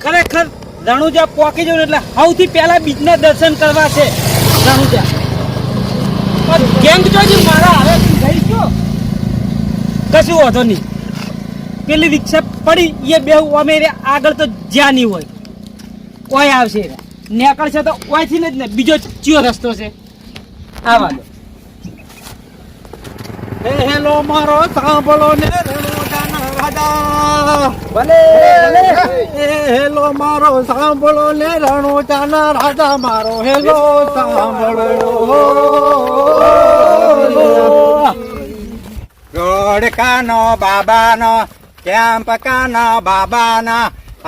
ખરેખર રણુજા પોકી જવું એટલે સૌથી પહેલા બીજના દર્શન કરવા છે. રણુજા. ગેંગ મારા આવે જઈશ તો કશું વાંધો નહીં. પેલી રિક્ષા પડી, એ બે અમે આગળ તો જ્યાં નહીં હોય. ઓય આવશે. નીકળશે તો ઓયથી જ ને, બીજો ચિયો રસ્તો છે. આવા દો. હેલો મારો, સાંભળો ને રાજા ભલે. હેલો મારો સાંભળો ને રણુજાના રાજા મારો હેલો સાંભળો. ગોડકાનો બાબાનો કેમ્પકાનો બાબાનો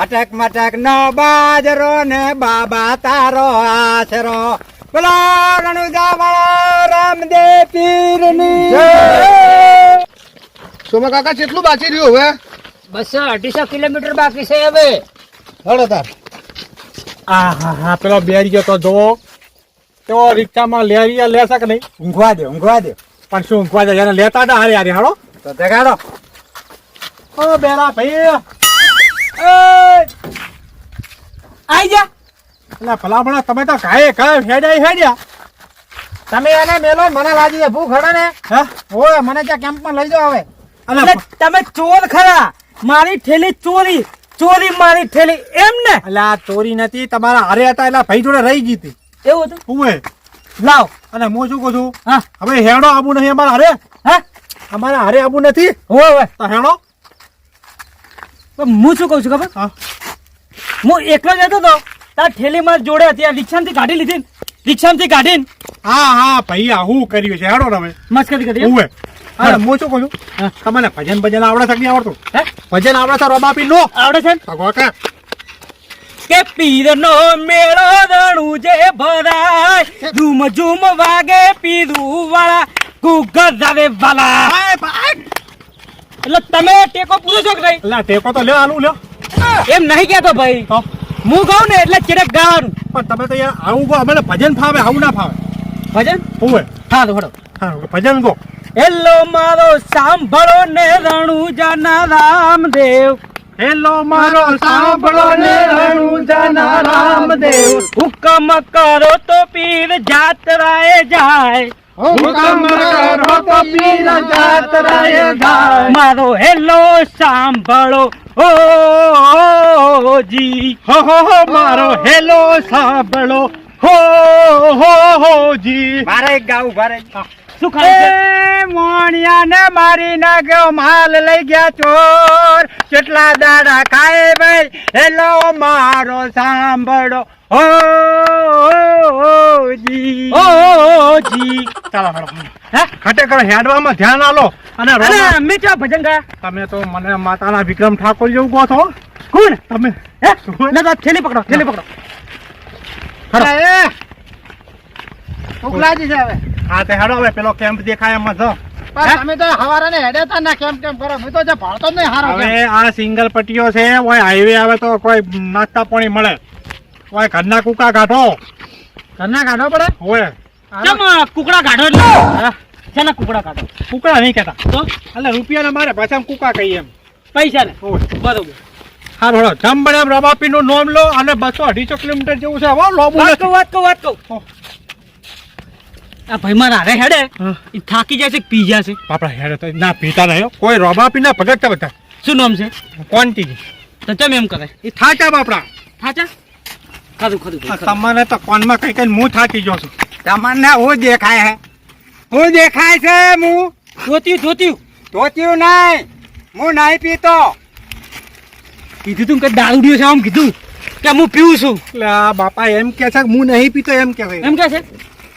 અટક મટક નો બાજરો ને બાબા તારો આશરો. બોલો રણુજા રામદેવ પીરની. સોમા કાકા કેટલું બાકી રહ્યું હવે? બસો અઢીસો કિલોમીટર બાકી છે હવે. હળો તાર. આ હા હા પેલો બેરીયો તો જોવો. તો રિક્ષામાં લેરિયા લેશે કે નહીં? ઊંઘવા દે ઊંઘવા દે. પણ શું ઊંઘવા દે? એને લેતા હતા હારે હારે હાલો તો દેખાડો. ઓ બેરા ભાઈ. આઈ જા એટલે ભલામણા તમે તો ઘાયે ઘાય હેડ્યા હેડ્યા. તમે એને મેલો મને લાગી છે ભૂખ હડે ને. હા? ઓય મને ત્યાં કેમ્પમાં લઈ જાઓ હવે. એટલે તમે ચોર ખરા. મારી ઠેલી ચોરી ચોરી મારી ઠેલી એમ ને? એટલે આ ચોરી નથી તમારા હારે હતા એટલે ભાઈ જોડે રહી ગઈ હતી. એવું હતું? ઉવે લાવ અને હું શું કહું છું? હા. હવે હેડો આબુ નહીં અમારા હારે? હા? અમારા હારે આબુ નથી? હોય હોય તો હેડો હું શું કહું છું ખબર? હા. હું એકલો જતો હતો તાર ઠેલી મારી જોડે હતી આ રિક્ષાથી કાઢી લીધી. રિક્ષામાંથી કાઢીને? હા હા ભાઈ આ હું કર્યું છે. હેડો તમે. મસ્કરી કરી હું અરે હું શું કહું તમને ભજન ભજન આવડે છે કે આવડતું? હે? ભજન આવડે છે રોબાપી નો આવડે છે ભગવા કાકા કે. પીરનો મેળો રણું જે ભરાય ઝૂમ ઝૂમ વાગે પીરું વાળા કુગર જાવે વાલા એટલે તમે ટેકો પૂરો છો કે નહીં? એટલે ટેકો તો લ્યો આલું લ્યો. એમ નહીં કહેતો ભાઈ. હું ગાઉં ને એટલે ચેડક ગાવાનું. પણ તમે તો યાર આવું ગો અમને ભજન ફાવે આવું ના ફાવે. ભજન? ઉવે. હા તો હડો હા ભજન ગો. હેલો મારો સાંભળો ને રણુજાના રામદેવ. હેલો મારો સાંભળો ને રણુજાના રામદેવ. હુકમ કરો તો પીર જાત્રાએ જાય. મારો હેલો સાંભળો ઓ જી હો હો હો મારો હેલો સાંભળો. હો હો હો જી મારે ગાવું. ભારે શું મોણિયા ને મારી નાખ્યો માલ લઈ ગયા ચોર. કેટલા દાડા ખાય ભાઈ? હેલો મારો સાંભળો. જી જી હેડવામાં ધ્યાન આલો અને અને અમે ક્યાં ભજન ગયા તમે તો મને માતાના વિક્રમ ઠાકોર જેવું કહો છો કોણ તમે હે શું? ના ના થેલી પકડો થેલી પકડો હેડો. લાગી છે હવે હા તે હેડો હવે પેલો કેમ્પ દેખાય એમાં પણ તમે તો હવારે ને હેડે તા ના કેમ કેમ કરો તો જે ભાળતો જ નહીં હારો હવે આ સિંગલ પટ્ટીઓ છે કોઈ હાઈવે આવે તો કોઈ નાસ્તા પાણી મળે કોઈ ઘરના કુકા કાઢો. ઘરના કાઢો પડે? ઓય. કેમ કુકડા કાઢો એટલે? શેના કુકડા કાઢો? કુકડા નહીં કહેતા. તો? એટલે રૂપિયા મારે ભાષામાં કુકા કહીએ એમ. પૈસા ને બરોબર. હા ભણો જમ એમ રબાપી નું નોમ લો અને બસો અઢીસો કિલોમીટર જેવું છે. હવે લો વાત. કહું વાત કહું વાત કહું. આ ભાઈ મારા હારે હેડે. હા. એ થાકી જાય છે પી જાય છે. બાપડા હેડે તો ના પીતા નહીં. કોઈ રોબાપી ના ભગત બધા. શું નામ છે? ક્વોન્ટિટી તો ચમ એમ કરે એ થાચા બાપડા. થાચા? ખાધું ખાધું તમને તો કોનમાં કઈ કઈ હું થાકી ગયો છું. તમને હું દેખાય હે? હું દેખાય છે હું? ધોત્યું ધોત્યું. ધોત્યું નહીં. હું નહીં પીતો. કીધું તું કે દારૂડિયો છે આમ કીધું. કે હું પીવું છું. એટલે આ બાપા એમ કે છે કે હું નહીં પીતો એમ કે એમ કે છે?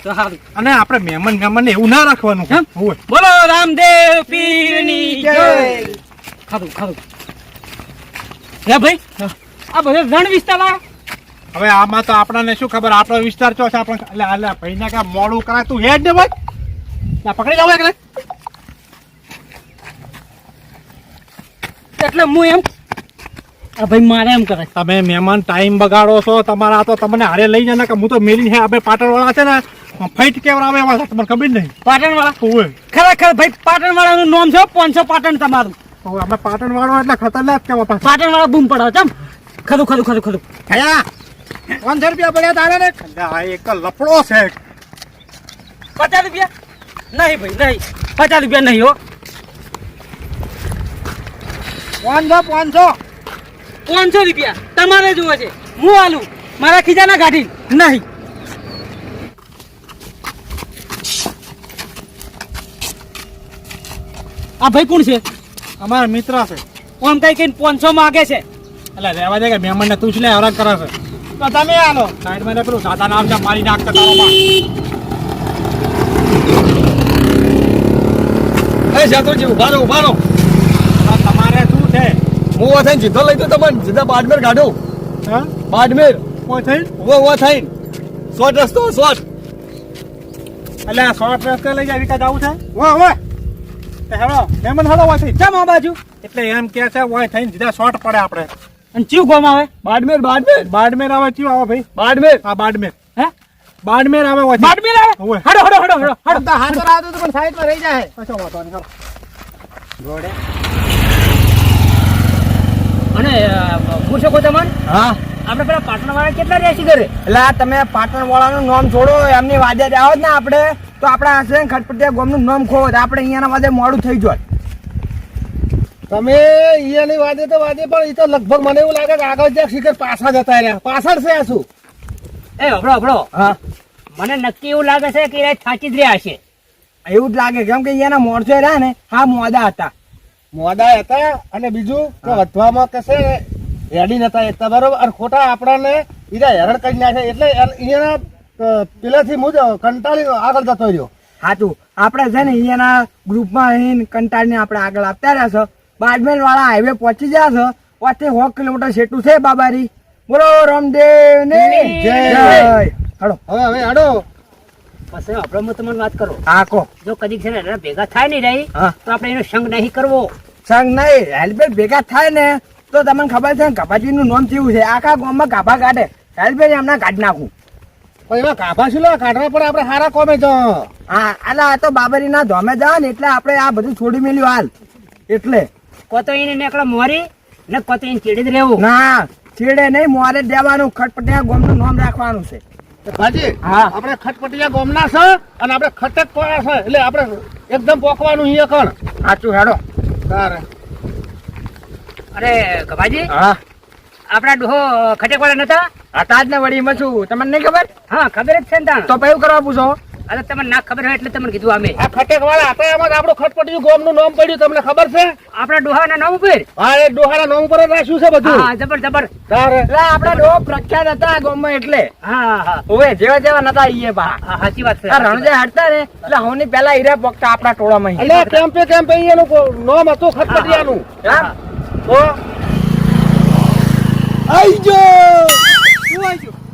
તો સારું અને આપણે મહેમાન મહેમાન એવું ના રાખવાનું. બોલો રામદેવ પીરની જય. ખાધું ખાધું. હે ભાઈ. આ બધા રણ વિસ્તાર આ હવે આમાં તો આપણને શું ખબર? આપણો વિસ્તાર ચો છે? આપણે એટલે એટલે ભાઈને કે મોડું કરાય તું હેડ ને ભાઈ. પકડી જાવ એટલે એટલે હું એમ ભાઈ મારે એમ કરે તમે મહેમાન ટાઈમ બગાડો છો તમારા તો તમને હારે લઈ જાય કે હું તો મેલી હે આપણે પાટણ વાળા છે ને ફાઈટ કેવડાવે એવા છે તમને ખબર નહીં. પાટણ વાળા હોય ખરેખર ભાઈ પાટણ વાળાનું નામ છે પાંચસો પાટણ તમારું. અમે આપણે પાટણ વાળો એટલે ખતરનાક કેવા પાટણવાળા પાટણ વાળા બૂમ પડાવો ચમ ખરું ખરું ખરું ખરું. થયા? પાંચસો રૂપિયા પડ્યા તારે ને? આ એક લફડો છે. પચાસ રૂપિયા? નહીં ભાઈ નહીં. પચાસ રૂપિયા નહીં હો. પાંચસો પાંચસો. પાંચસો રૂપિયા. તમારે જોવે છે. હું આલું? મારા ખીજાના કાઢી નહીં. આ ભાઈ કોણ છે? અમારા મિત્ર છે. આમ કઈ કઈ પાંચસો માગે છે. એટલે રહેવા દે કે મહેમાન ને તું જ ને હરાજ કરે છે તો તમે આલો સાઈડમાં પેલું નામ છે મારી નાખતા તારો માં એ શાતુરજી ઊભા રહો ઊભા રહો. તમારે શું છે? હું ઓ થઈને સીધો લઈ તો તમને સીધા બાડમેર કાઢો. હા? બાડમેર. કોઈ થઈ ઊભો ઊભા થઈને. શોર્ટ રસ્તો શોર્ટ. એટલે શોર્ટ રસ્તે લઈ જાય વિકા જવું છે વાહ તે હેડો મહેમાન હેડો વાથી ચમ આ બાજુ? એટલે એમ કે છે વાય થઈને સીધા શોર્ટ પડે આપણે. અને ચિયું ગોમ આવે? બાડમેર બાડમેર. બાડમેર આવે ચિયું આવે ભાઈ. બાડમેર. હા બાડમેર. હે? બાડમેર આવે વાથી બાડમેર આવે. હડો હડો હડો હડો હડો. હાથ પર આવતો પણ સાઈડમાં રહી જાય. કશો વાતો નહીં ચાલો. અને પૂછો કો તમન હા. આપણે પેલા પાટણ વાળા કેટલા છીએ ઘરે? એટલે તમે પાટણ વાળાનું નામ છોડો એમની વાદે જ આવો જ ને આપણે. તો આપણા હશે ખટપટિયા ગામનું નામ ખોવો. આપણે અહીંયાના વાદે મોડું થઈ જાય તમે અહીંયાની વાદે તો વાદે પણ એ તો લગભગ મને એવું લાગે કે આગળ જ્યાં શિખર પાછા જતા રહ્યા. પાછળ છે આ શું? એ હબળો હબળો હા. મને નક્કી એવું લાગે છે કે એ થાકી જ રહ્યા છે. એવું જ લાગે કેમ કે અહીંયાના મોરચો રહ્યા ને હા મોદા હતા. મોદા હતા અને બીજું કે વધવામાં કશે રેડી નતા એટલા બરોબર? અને ખોટા આપણને બીજા હેરાન કરી નાખે એટલે અહીંયાના પેલાથી હું કંટાળી આગળ જતો રહ્યો. હાચું આપણે છે ને અહીંયાના ગ્રુપમાં અહીં કંટાળીને આપણે આગળ આપતા રહ્યા છો. બાડમેર વાળા હાઈવે પહોંચી જાય છો પાંચથી સો કિલોમીટર સેટું છે બાબારી. બોલો રામદેવ ને જય. જય. હડો હવે હવે હડો પછી આપણે હું તમને વાત કરો. હા કો જો કદી છે ને ભેગા થાય નહીં રહી હા. તો આપણે એનો સંગ નહીં કરવો. સંગ નહીં હેલ્પેજ ભેગા થાય ને તો તમને ખબર છે ને ગાભાજીનું નામ કેવું છે? આખા ગામમાં ગાભા કાઢે હેલ્પેજ એમના કાઢ નાખું. પણ એમાં ગાભા શું લે? કાઢવા પડે આપણે હારા કોમે જ. હા એટલે આ તો બાબરીના ધોમે જાવ ને એટલે આપણે આ બધું છોડી મેલ્યું હાલ. એટલે. કોતો એને મોરી ને કોતો ચીડી જ રહેવું. ના ચીડે નહીં મોરે દેવાનું. ખટપટિયા ગામનું નામ રાખવાનું છે. ભાજી હા. આપણે ખટપટિયા ગોમના છે અને આપણે ખટક પડ્યા છે. એટલે આપણે એકદમ પોકવાનું અહીંયા કણ. સાચું હેડો. તારે. અરે ગભાજી? હા. આપણા ડોહો ખટેકવાળા નતા? આ તાજ ને વળી માં શું તમને નહીં ખબર? હા ખબર જ છે ને તો પછી કરવા પૂછો. અરે તમને ના ખબર હોય એટલે તમને કીધું અમે આ ખટેક વાળા હતા એમાં આપણું ખટપટિયું ગોમનું નામ પડ્યું તમને ખબર છે? આપણા ડોહાના નામ ઉપર? હા એ ડોહાના નામ ઉપર રાખ્યું છે બધું. હા જબર જબર. એટલે આપણા ડોહ પ્રખ્યાત હતા આ ગામમાં એટલે. હા હા ઓવે જેવા જેવા નતા ઈએ બા. સાચી વાત છે. આ રણજે હાડતા ને એટલે હોની પેલા હીરા પોકતા આપણા ટોળામાં. એટલે કેમ્પે કેમ્પે એનું નામ હતું ખટપટિયાનું? તો? આઈ ગયો!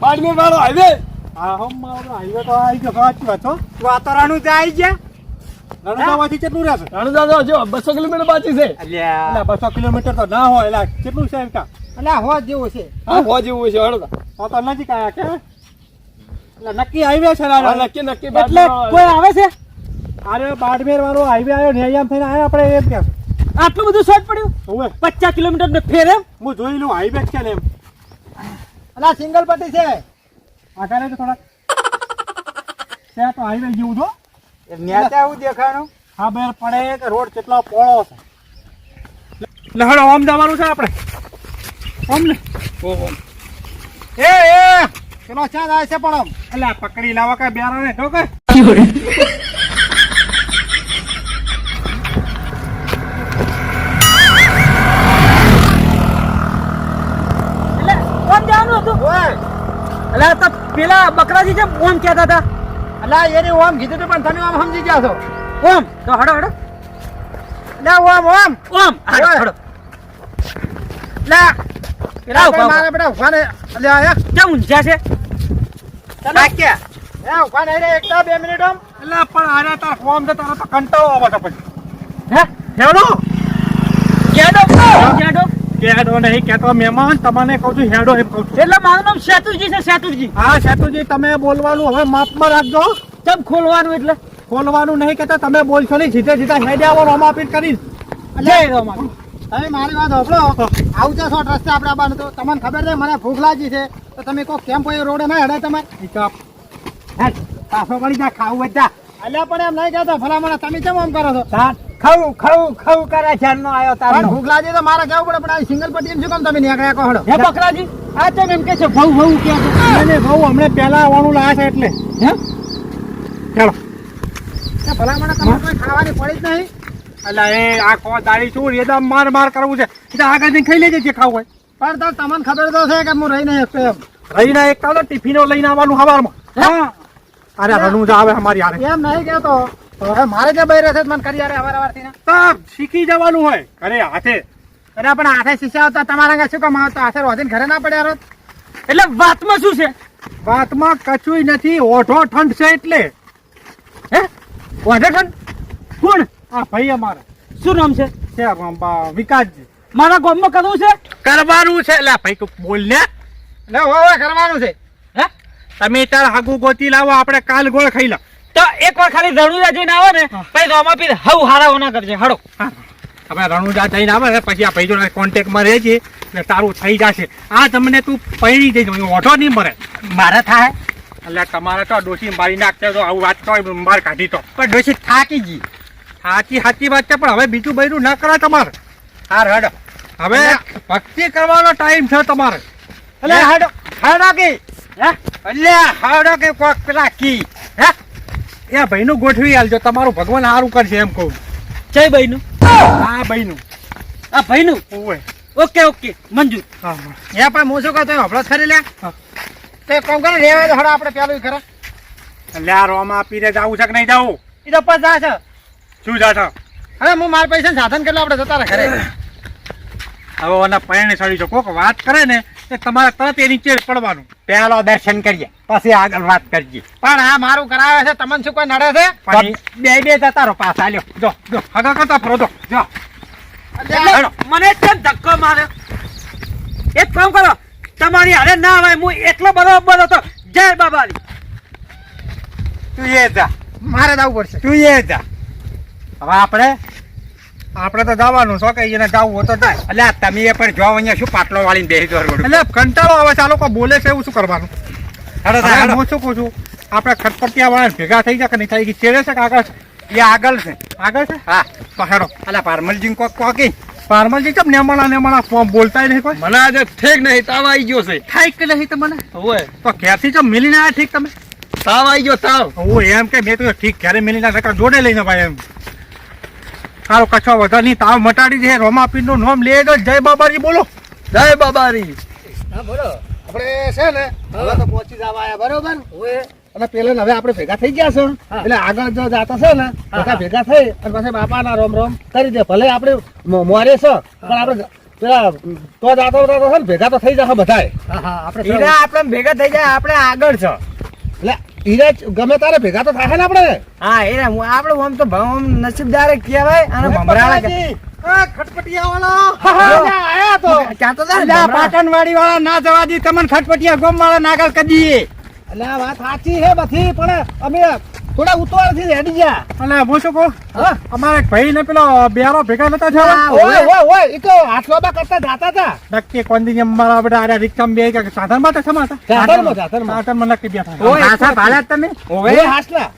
બાડમે વાળો હાઈવે હા હમ મારો હાઈવે તો આવી ગયો સાચી વાત છો વાતાવરણ જ આવી ગયા? રણુજામાંથી કેટલું રહેશે? રણુજા જો બસો કિલોમીટર બાકી છે. એટલે બસો કિલોમીટર તો ના હોય એટલે કેટલું છે એમ એટલે હો જેવું છે. હા હો જેવું છે હળો તો. તો નજીક આયા કે નક્કી હાઈવે છે નક્કી નક્કી એટલે કોઈ આવે છે? અરે બાડમેર વાળો હાઈવે આવ્યો ને અહીંયા થઈને આવ્યા આપણે એમ કે આટલું બધું શોર્ટ પડ્યું? હવે. પચાસ કિલોમીટર ને ફેર એમ? હું જોઈ લઉં હાઈવે છે ને એમ. અલા સિંગલ પટ્ટી છે. આગળ તો થોડા ત્યાં તો હાઈવે જેવું જો નેતા એવું હા બેર પડે કે રોડ કેટલો પોળો છે. એટલે હળો ઓમ જવાનું છે આપણે. ઓમ ને એ એ પેલો ચા જાય છે પણ આમ. એટલે આ પકડી લાવા કે બેરા ને ઠોકે એટલે કોણ જવાનું હતું. એટલે તો પેલા બકરાજી છે ઓમ કહેતા હતા. અલા એને ઓમ કીધું તું પણ તમે ઓમ સમજી ગયા છો. ઓમ તો હડો હડો. ના ઓમ ઓમ. ઓમ હડો હડો. લા પેલા મારે. બેટા ઊભા ને. અલે આયા ક્યાં ઊંઝ્યા છે? નાખ્યા એ ઊભા નહીં રે એકતા બે મિનિટ ઓમ એટલે પણ આને તાર ફોર્મ તો તારો તો કંટાળો આવે છે પછી. હે? હેડો. કેડો કેડો કેડો નહીં કેતો મહેમાન તમને કહું છું હેડો એમ કહું છું. એટલે મારું નામ સેતુજી છે સેતુજી હા સેતુજી તમે બોલવાનું હવે માપમાં રાખજો. ચમ ખોલવાનું એટલે? ખોલવાનું નહીં કેતા તમે બોલશો નહીં સીધે સીધા હેડે આવો રોમાપીટ કરીશ જય રામ હવે મારી વાત સાંભળો. આવું છો શોર્ટ રસ્તે આપણે આવવાનું તો. તમને ખબર છે મને ભૂખ લાગી છે. તો તમે કોઈ કેમ્પ હોય રોડે ના હેડે તમે પાછો પડી જા ખાવું બધા અલ્યા પણ એમ નહીં કહેતો ભલામણ તમે કેમ આમ કરો છો? તાર ખાવું ખાવું ખાવું કરે છે નો આવ્યો પણ ભૂખ લાગે તો મારા કેવું પડે પણ આ સિંગલ પટ્ટી શું કામ તમે નીકળ્યા કહો હે બકરાજી આ તો એમ કે છે ભવ ભવ કે. અને બહુ હમણે પહેલા આવવાનું લાયા છે એટલે. હે? ચાલો. મને તમારે કોઈ ખાવાની પડી જ નહીં. એટલે એ આ કો દાડી શું એ માર માર કરવું છે. એટલે આગળ જઈને ખાઈ લેજે જે ખાવું હોય. પણ તો તમને ખબર તો છે કે હું રહી નહીં શકતો એમ. રહીને એક કાલે ટિફિનો લઈને આવવાનું હવારમાં. હા? અરે રણુજા આવે અમારી હારે. એમ નહીં કહેતો. હવે મારે જે બહેરે છે? મને કરી અવાર અવારથી તો શીખી જવાનું હોય. અરે હાથે. અરે પણ હાથે શીશા આવતા તમારા આગળ શું કામ આવતા? હાથે રોધીને ઘરે ના પડ્યા રોજ એટલે વાતમાં શું છે? વાતમાં કચુય નથી. ઓઢો ઠંડ છે એટલે. હે? ઓઢો ઠંડ? કોણ? આ ભાઈ અમારે. શું નામ છે? વિકાસજી. મારા ગામમાં કરવું છે? કરવાનું છે. એટલે ભાઈ બોલ ને. એટલે કરવાનું છે. હે? તમે તાર હાગુ ગોતી લાવો આપણે કાલ ગોળ ખાઈ લો તો એક વાર ખાલી રણુજા જઈને આવો ને પછી રોમા પીર હવ હારા ઓના કરજે હડો તમે રણુજા જઈને આવે ને પછી આ ભાઈ જોડે કોન્ટેક્ટમાં રહેજે ને તારું થઈ જશે. આ તમને તું પૈણી જઈ ઓઢો નહીં મરે. મારે થાય? એટલે તમારે તો ડોસી મારી નાખતા તો આવું વાત તો માર કાઢી તો. પણ ડોસી થાકી ગઈ. સાચી સાચી વાત છે પણ હવે બીજું બૈરું ના કરાય તમારે. હા હડો હવે ભક્તિ કરવાનો ટાઈમ છે તમારે. એટલે હડો હડો કે હે? એટલે હડો કે કોક પેલા કી હે? એ ભાઈનું ગોઠવી આલજો. તમારું ભગવાન સારું કરશે એમ કહું. જય ભાઈનું. હા ભાઈનું. આ ભાઈનું? ઓવે. Okay okay. મંજૂર. હા એ પણ હું શું કહું હમણાં જ ખરી લે. તો એક કામ કરો રેવા તો હડા આપણે પેલું ખરા એટલે આ રોમા પીરે જવું છે કે નહીં જવું? એ તો પચાસ છે શું જાશો? હવે હું મારા પૈસા સાધન કેટલા આપણે જતા રહે ઘરે? હવે ઓના પરણે સડી છો કોક વાત કરે ને તમારે તરત એ નીચે પડવાનું. પહેલો દર્શન કરીએ પછી આગળ વાત કરીએ. પણ આ મારું કરાવે છે તમને શું કોઈ નડે છે? બે બે જતા રહો પાછા લ્યો જો જો. હગા કરતા ફરો જો જો. મને કેમ ધક્કો મારે એક કામ કરો તમારી હારે ના આવે હું બધો બરોબર હતો. જય બાબાની તું એ જા. મારે જવું પડશે. તું એ જા. હવે આપણે આપણે તો જવાનું છો કે એને જવું હોય તો જાય. એટલે આ તમે એ પણ જો અહીંયા શું પાટલો વાળીને બેસી દો એટલે કંટાળો આવે છે આ લોકો બોલે છે એવું શું કરવાનું? હવે હું શું કહું છું? આપણે ખટપટિયા વાળા ભેગા થઈ જાય કે નહીં થાય છેડે છે કે આગળ છે? એ આગળ છે. આગળ છે? હા. તો એટલે પારમલજી કોક કોકી? પારમલજી કેમ નેમણા નેમણા ફોર્મ બોલતા નહીં કોઈ? મને આજે ઠીક નહીં તાવ આવી ગયો છે. થાય કે નહીં તમને? હોય તો ક્યાંથી જો મિલીને આવ્યા ઠીક તમે? તાવ આવી ગયો તાવ. હું એમ કે મેં તો ઠીક ક્યારે મિલીને જોડે લઈને ભાઈ એમ. સારો કચ્છો વધારે નહીં તાવ મટાડી દે રોમાપીરનું નામ લે દો જય બાબાજી બોલો. જય બાબારી. આપણે છે ને હવે તો પહોંચી જવા આયા બરોબર? અને પેલે હવે આપણે ભેગા થઈ ગયા છે. એટલે આગળ જો જાતા છે ને બધા ભેગા થઈ અને પછી બાપાના રોમ રોમ કરી દે. ભલે આપણે મોરે છે પણ આપણે પેલા તો જાતો જાતો છે ને ભેગા તો થઈ જશે બધાય. આપણે હીરા આપણે ભેગા થઈ જાય આપણે આગળ છે. એટલે હીરે ગમે તારે ભેગા તો થાય ને આપણે. હા હીરા હું આપણે આમ તો આમ નસીબદાર કહેવાય અને ભમરાળા ખટપટિયા હા, હા, આયા તો. ક્યાં તો તારે વાળા પાટણવાડી વાળા ના જવા દી તમને ખટપટિયા ગોમ વાળા નાગલ દઈએ. એટલે વાત સાચી છે બધી પણ અમે થોડા ઉતવાળથી રેડી ગયા. અને હું શું કહું? હા. અમારે એક ભાઈ ને પેલો બેરો ભેગા નતા થયા? ઓય ઓય. ઓય એ તો હાથ લોબા કરતા જાતા હતા. નક્કી કોંદી અમારા બધા આર્યા રિક્ષામાં બે કે સાધનમાં થા માતા સાધનમાં સાધનમાં સાધનમાં નક્કી બેઠા ઓય, હાથા ભાલા તમે? ઓય હાસલા.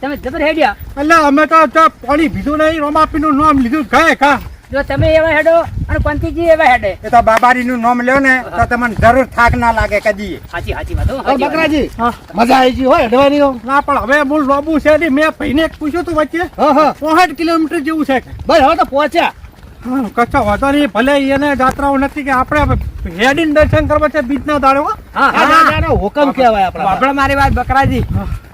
તમે જબર હેડ્યા. એટલે અમે તો પાણી ભીધું નહીં રોમાપી નું નામ લીધું. ગયા કા જો તમે એવા હેડો અને પંતીજી એવા હેડે. એ તો બાબારી નું નામ લ્યો ને તો તમને જરૂર થાક ના લાગે કદી. સાચી સાચી વાત. બકરાજી મજા આવી ગઈ હોય હેડવાની હો. ના પણ હવે મૂળ લોબુ છે ને મેં ભાઈને પૂછ્યું તું વચ્ચે. હા હા. પોસઠ કિલોમીટર જેવું છે બસ હવે તો પહોંચ્યા. હા, કચ્છો વાંધો નહીં ભલે એને જાત્રાઓ નથી કે આપણે હેડીન દર્શન કરવા છે બીજના દાડે હો. હા આ હા. દાદાનો હુકમ કહેવાય આપણે આપણે મારી વાત બકરાજી.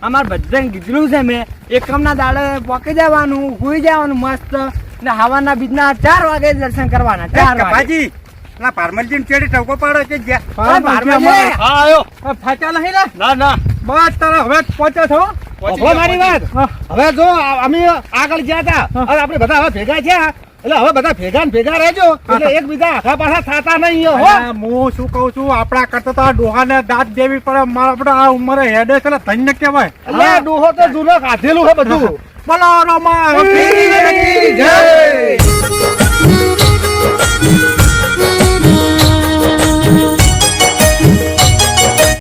અમાર બધાને કીધું છે મેં એકમના દાડે પોકી જવાનું સુઈ જવાનું મસ્ત. ને હવાના બીજના ચાર વાગે દર્શન કરવાના ચાર વાગે. ના પારમલજી ચેડી ટકો પાડો કે જ્યાં હા આયો. નહીં ને? ના ના. બસ તારે હવે જ પહોંચ્યો છો? હવે મારી વાત. હવે જો અમે આગળ ગયા હતા અને આપણે બધા હવે ભેગા થયા. એટલે હવે બધા ભેગા ને ભેગા રહેજો. એટલે એકબીજા આખા પાછા થતા નહીં હો. હું શું કહું છું? આપણા કરતા તો આ ડોહાને દાંત દેવી પડે. મારા આપણે આ ઉંમરે હેડે છે ને ધન્ય કહેવાય. એટલે ડોહો તો જૂનો કાઢેલું છે બધું. બોલો રમા જય